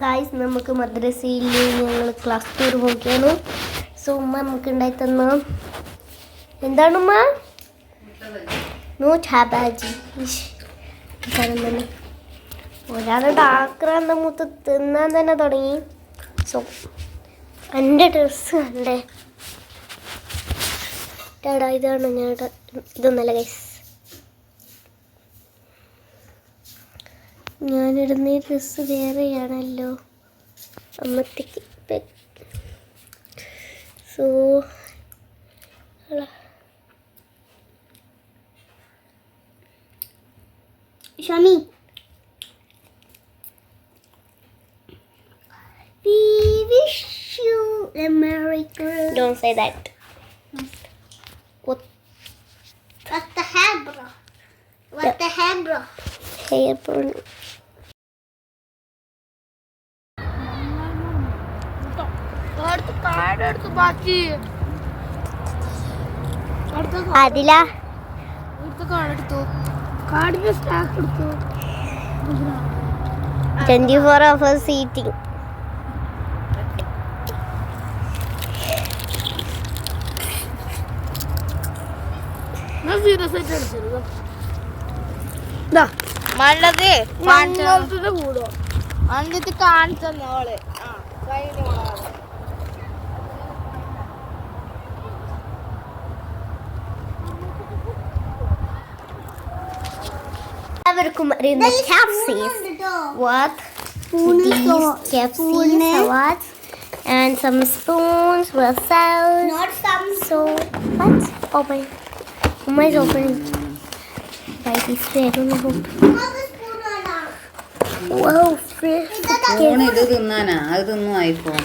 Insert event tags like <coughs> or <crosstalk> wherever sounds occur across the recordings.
Guys നമുക്ക് മദ്രസയിൽ ഞങ്ങൾ ക്ലാസ് ടൂർ പോക്കിയാണ് സോ ഉമ്മ നമുക്ക് ഉണ്ടായി തന്ന. എന്താണ് ഉമ്മ? നോ ചാബാജി തന്നെ ഒരാളുടെ ആക്രാന്ത മൂത്ത് തിന്നാൻ തന്നെ തുടങ്ങി. സോ എന്റെ കണ്ടേ. ടാടാ ഇതാണ് ഞങ്ങളുടെ ഇതൊന്നല്ല ഗൈസ് ഞാനിടുന്ന ഈ ഡ്രസ്സ് വേറെയാണല്ലോ അമ്മത്തേക്ക് സോ ഷമി We wish you a Merry Christmas. Don't say that. What What the hell, bro? What the hell, bro? Hair prone അതില. Twenty four hours seating. ഞാൻ സീരിയസ് ആയിട്ട് എടുത്തിരുന്നു മണ്ടത് മണ്ടത്തിന്റെ കൂടോ. അഞ്ചത്ത് കാണിച്ചു തന്നോൾ ആ കഴിഞ്ഞ എല്ലാവർക്കും അറിയുന്ന capsies what these capsies salads and some spoons vessels Not some. so let's open Uma is opening by this way I don't know how to Another spoon or not? wow fish phone ഇത് തിന്നാനാ അത് തിന്നു iPhone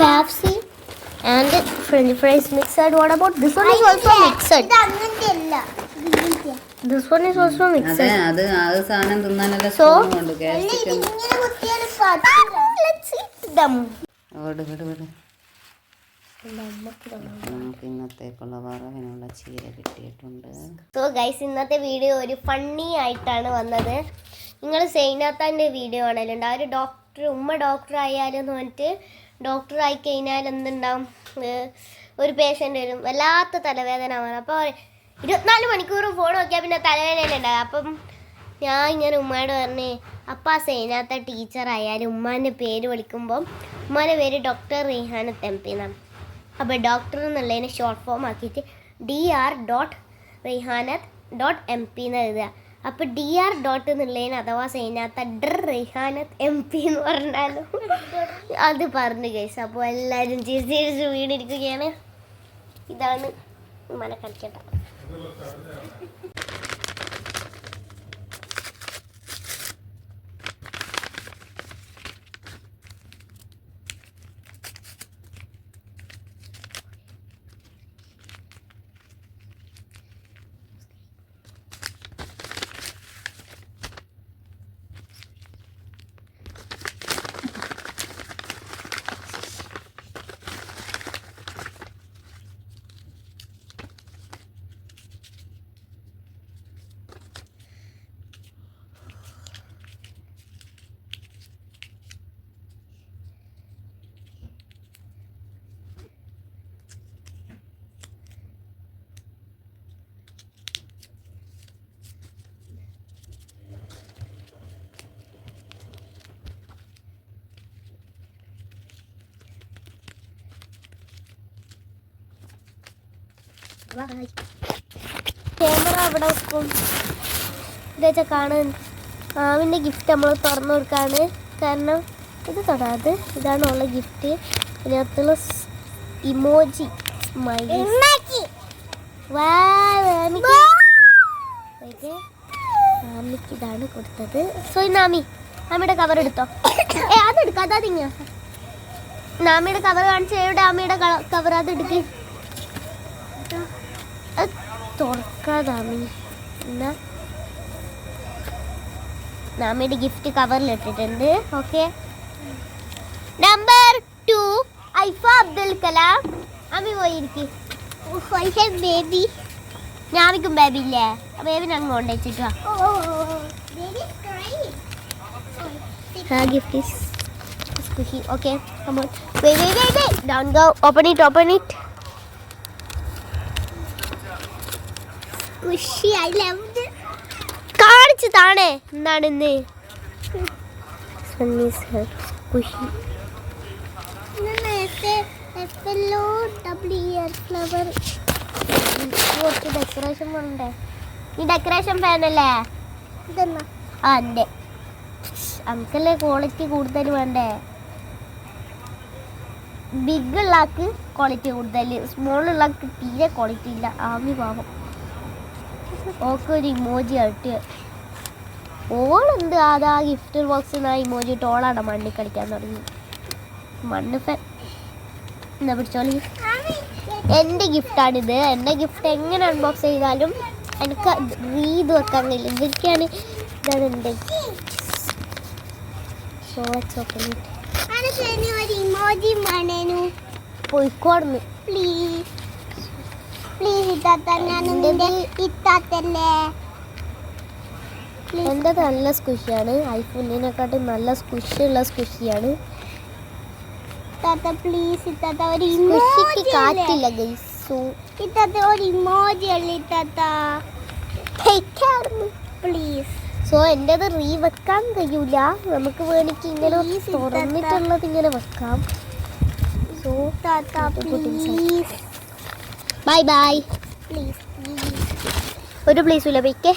KFC and french fries mixed what about this one is also mixed This one is also mixed. അതെ അത് അത് സാധനം തിന്നാനല്ല? Spoon കൊണ്ട് let's eat them. ഓട് വിട് വിട് നമുക്ക് ഇന്നത്തേക്കുള്ള വറവിനുള്ള ചീര കിട്ടിയിട്ടുണ്ട്. സോ ഗൈസ് ഇന്നത്തെ വീഡിയോ ഒരു ഫണ്ണി ആയിട്ടാണ് വന്നത്. നിങ്ങൾ സൈനാത്താന്റെ വീഡിയോ ആണല്ലോ. ആ ഒരു ഡോക്ടർ ഉമ്മ ഡോക്ടർ ആയാലും എന്ന് പറഞ്ഞിട്ട് ഡോക്ടർ ആയി കഴിഞ്ഞാൽ എന്തുണ്ടാവും? ഒരു പേഷ്യന്റ് വരും. വല്ലാത്ത തലവേദന വരും. അപ്പോൾ ഇരുപത്തിനാല് മണിക്കൂർ ഫോൺ നോക്കിയാൽ പിന്നെ തലവേദന ഉണ്ടാകും അപ്പം ഞാൻ ഇങ്ങനെ ഉമ്മയോട് പറഞ്ഞേ അപ്പം സൈനാത്ത ടീച്ചർ ആയാലും ഉമ്മാന്റെ പേര് വിളിക്കുമ്പം ഉമ്മാന്റെ പേര് ഡോക്ടർ റിഹാന എം പി എന്നാണ്. അപ്പോൾ ഡോക്ടർ എന്നുള്ളതിനെ ഷോർട്ട് ഫോം ആക്കിയിട്ട് D R dot Rihanath dot M P എന്ന് എഴുതുക. അപ്പോൾ ഡി ആർ ഡോട്ട് എന്നുള്ളതിന് അഥവാ സൈനാത്ത ഡർ റിഹാനത്ത് എം പി എന്ന് പറഞ്ഞാലും. അത് പറഞ്ഞു കേസ് അപ്പോൾ എല്ലാവരും ചിരിച്ച് ചിരിച്ച് വീണിരിക്കുകയാണ്. ഇതാണ് മന இருபத்தாறு ക്യാമറ അവിടെ വെക്കും. ഇതാ കാണാൻ. ആവിന്റെ ഗിഫ്റ്റ് നമ്മൾ തുറന്നു കൊടുക്കാണ്. കാരണം ഇത് തൊടാത് ഇതാണ് ഉള്ള ഗിഫ്റ്റ് ഇതിനകത്തുള്ള ഇമോജി മാമിക്ക്. ഇതാണ് കൊടുത്തത്. സോ നാമി ആമിയുടെ കവർ എടുത്തോ? <coughs> ഏ അതെടുക്കാം അതാ തിങ്ങ നാമിയുടെ കവർ കാണിച്ച് എവിടെ ആമിയുടെ കവർ അത് എടുക്ക്. അത് തുറക്കാതാമി എന്നാ നാമിയുടെ ഗിഫ്റ്റ് കവറിൽ ഇട്ടിട്ടുണ്ട് okay number two Aifa Abdul Kalam അമ്മി പോയിരിക്കും ബേബി ഞാമിക്കും ബേബി ഇല്ലേ ബേബിനെ അങ്ങ് കൊണ്ടുവച്ചിട്ട് gift is squishy. Okay, come on. Wait, wait, wait, wait. Down go. Open it, open it. Squishy, I loved it. കാണിച്ച് താണേ. എന്താണ് ഇന്ന്? സണ്ണി സർ കുഷി ഫ്ലവർ കുറച്ച് ഡെക്കറേഷൻ വേണ്ടേ ഈ ഡെക്കറേഷൻ ഫാനല്ലേ ആ എന്റെ നമുക്കല്ലേ ക്വാളിറ്റി കൂടുതൽ വേണ്ടേ? ബിഗ് ഉള്ളാക്ക് ക്വാളിറ്റി കൂടുതൽ സ്മോൾ ഉള്ളാക്ക് തീരെ ക്വാളിറ്റി ഇല്ല. ആമി പാവം. ഓക്കെ ഒരു ഇമോജി ആയിട്ട്. ഓളെന്ത് അതാ ഗിഫ്റ്റ് ബോക്സിൽ നിന്ന് ആ ഇമോജി ഇട്ട് ഓളാണ് മണ്ണിൽ കളിക്കാൻ തുടങ്ങി. മണ്ണ് ഫാൻ എന്നാ പിടിച്ചോളി. എന്റെ ഗിഫ്റ്റാണിത് എന്റെ ഗിഫ്റ്റ് എങ്ങനെ അൺബോക്സ് ചെയ്താലും എനിക്ക് റീത് വെക്കാൻ കഴിയില്ല. ഇതൊക്കെയാണ് ഇതാണ് എന്റെ സോ വേണേനു. പോയിക്കോടുന്നു പ്ലീസ് പ്ലീസ് ഇത്താത്ത ഞാൻ നിന്റെ ഇത്താത്തല്ലേ? എന്റെ നല്ല സ്കുഷിയാണ്. ഐഫോണിനെക്കാട്ടും നല്ല സ്കുഷിയുള്ള സ്കുഷിയാണ്. പ്ലീസ് ഇത്താത്ത ഒരു സ്കുഷിക്ക് ഇമോജി കാറ്റില്ല ഗൈസ് സോ ഇത്താത്ത ഒരു ഇമോജി അല്ലേ ഇത്താത്ത? പ്ലീസ് സോ എന്റെത് റീ വെക്കാൻ കഴിയൂല. നമുക്ക് വേണമെങ്കിൽ ഇങ്ങനെ തുറന്നിട്ടുള്ളത് ഇങ്ങനെ വെക്കാം. So inside. Please bye bye please ഒരു പ്ലീസ് ഇല്ല ബൈക്കേ